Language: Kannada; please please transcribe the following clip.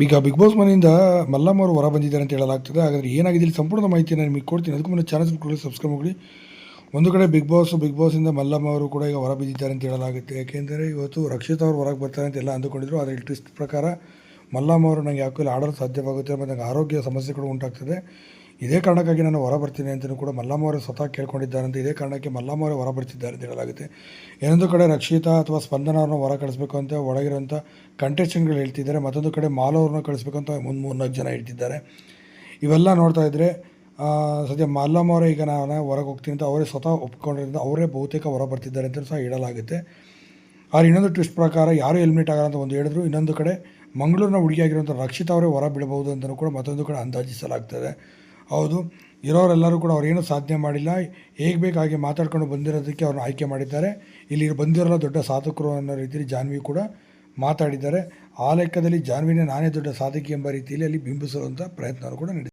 ಈಗ ಬಿಗ್ ಬಾಸ್ ಮನೆಯಿಂದ ಮಲ್ಲಮ್ಮ ಅವರು ಹೊರ ಬಂದಿದ್ದಾರೆ ಅಂತ ಹೇಳಲಾಗ್ತದೆ. ಹಾಗಾದರೆ ಏನಾಗಿದೆ ಇಲ್ಲಿ ಸಂಪೂರ್ಣ ಮಾಹಿತಿಯನ್ನು ನಿಮಗೆ ಕೊಡ್ತೀನಿ. ಅದಕ್ಕೂ ಮುನ್ನ ಚಾನಲ್ ಕೂಡ ಸಬ್ಸ್ಕ್ರೈಬ್ ಮಾಡಿ. ಒಂದು ಕಡೆ ಬಿಗ್ ಬಾಸ್ ಬಿಗ್ ಬಾಸಿಂದ ಮಲ್ಲಮ್ಮ ಅವರು ಕೂಡ ಈಗ ಹೊರ ಬಿದ್ದಿದ್ದಾರೆ ಅಂತ ಹೇಳಲಾಗುತ್ತೆ. ಯಾಕೆಂದರೆ ಇವತ್ತು ರಕ್ಷಿತ್ ಅವರು ಹೊರಗೆ ಬರ್ತಾರೆ ಅಂತ ಎಲ್ಲ ಅಂದುಕೊಂಡಿದ್ರು. ಆದರೆ ಟ್ವಿಸ್ಟ್ ಪ್ರಕಾರ ಮಲ್ಲಮ್ಮ ಅವರು ನನಗೆ ಯಾಕೋ ಇಲ್ಲಿ, ಆಡಲು ಸಾಧ್ಯವಾಗುತ್ತೆ, ಮತ್ತು ನನಗೆ ಆರೋಗ್ಯ ಸಮಸ್ಯೆಗಳು ಉಂಟಾಗ್ತದೆ. ಇದೇ ಕಾರಣಕ್ಕಾಗಿ ನಾನು ಹೊರ ಬರ್ತೀನಿ ಅಂತಲೂ ಕೂಡ ಮಲ್ಲಮ್ಮ ಅವರು ಸ್ವತಃ ಕೇಳ್ಕೊಂಡಿದ್ದಾರೆ ಅಂತ ಇದೇ ಕಾರಣಕ್ಕೆ ಮಲ್ಲಮ್ಮ ಅವರೇ ಹೊರ ಬರ್ತಿದ್ದಾರೆ ಅಂತ ಹೇಳಲಾಗುತ್ತೆ. ಇನ್ನೊಂದು ಕಡೆ ರಕ್ಷಿತಾ ಅಥವಾ ಸ್ಪಂದನ ಅವ್ರನ್ನ ಹೊರ ಕಳಿಸ್ಬೇಕು ಅಂತ ಒಳಗಿರುವಂಥ ಕಂಟೆಸ್ಟೆಂಟ್ಗಳು ಹೇಳ್ತಿದ್ದಾರೆ. ಮತ್ತೊಂದು ಕಡೆ ಮಾಲವ್ರನ್ನ ಕಳಿಸ್ಬೇಕು ಅಂತ ಒಂದು ಮೂರ್ನಾಲ್ಕು ಜನ ಹೇಳ್ತಿದ್ದಾರೆ. ಇವೆಲ್ಲ ನೋಡ್ತಾ ಇದ್ದರೆ ಸದ್ಯ ಮಲ್ಲಮ್ಮ ಅವರೇ ಈಗ ನಾನು ಹೊರಗೆ ಹೋಗ್ತೀನಿ ಅಂತ ಅವರೇ ಸ್ವತಃ ಒಪ್ಕೊಂಡಿರೋದ್ರಿಂದ ಅವರೇ ಬಹುತೇಕ ಹೊರ ಬರ್ತಿದ್ದಾರೆ ಅಂತ ಸಹ ಹೇಳಲಾಗುತ್ತೆ. ಆದರೆ ಇನ್ನೊಂದು ಟ್ವಿಸ್ಟ್ ಪ್ರಕಾರ ಯಾರು ಎಲಿಮಿನೇಟ್ ಆಗಲ್ಲ ಅಂತ ಒಂದು ಹೇಳಿದ್ರು. ಇನ್ನೊಂದು ಕಡೆ ಮಂಗಳೂರಿನ ಹುಡುಗಿಯಾಗಿರುವಂಥ ರಕ್ಷಿತಾ ಅವರೇ ಹೊರ ಬಿಡಬಹುದು ಅಂತಲೂ ಕೂಡ ಮತ್ತೊಂದು ಕಡೆ ಅಂದಾಜಿಸಲಾಗ್ತದೆ. ಹೌದು, ಇರೋರೆಲ್ಲರೂ ಕೂಡ ಅವ್ರೇನು ಸಾಧನೆ ಮಾಡಿಲ್ಲ, ಹೇಗೆ ಬೇಕಾಗಿ ಮಾತಾಡ್ಕೊಂಡು ಬಂದಿರೋದಕ್ಕೆ ಅವ್ರನ್ನ ಆಯ್ಕೆ ಮಾಡಿದ್ದಾರೆ. ಇಲ್ಲಿ ಬಂದಿರೋಲ್ಲ ದೊಡ್ಡ ಸಾಧಕರು ಅನ್ನೋ ರೀತಿಯಲ್ಲಿ ಜಾನ್ವಿ ಕೂಡ ಮಾತಾಡಿದ್ದಾರೆ. ಆ ಲೆಕ್ಕದಲ್ಲಿ ಜಾನ್ವಿನೇ ನಾನೇ ದೊಡ್ಡ ಸಾಧಕಿ ಎಂಬ ರೀತಿಯಲ್ಲಿ ಅಲ್ಲಿ ಬಿಂಬಿಸುವಂಥ ಪ್ರಯತ್ನವನ್ನು ಕೂಡ ನಡೆದಿದೆ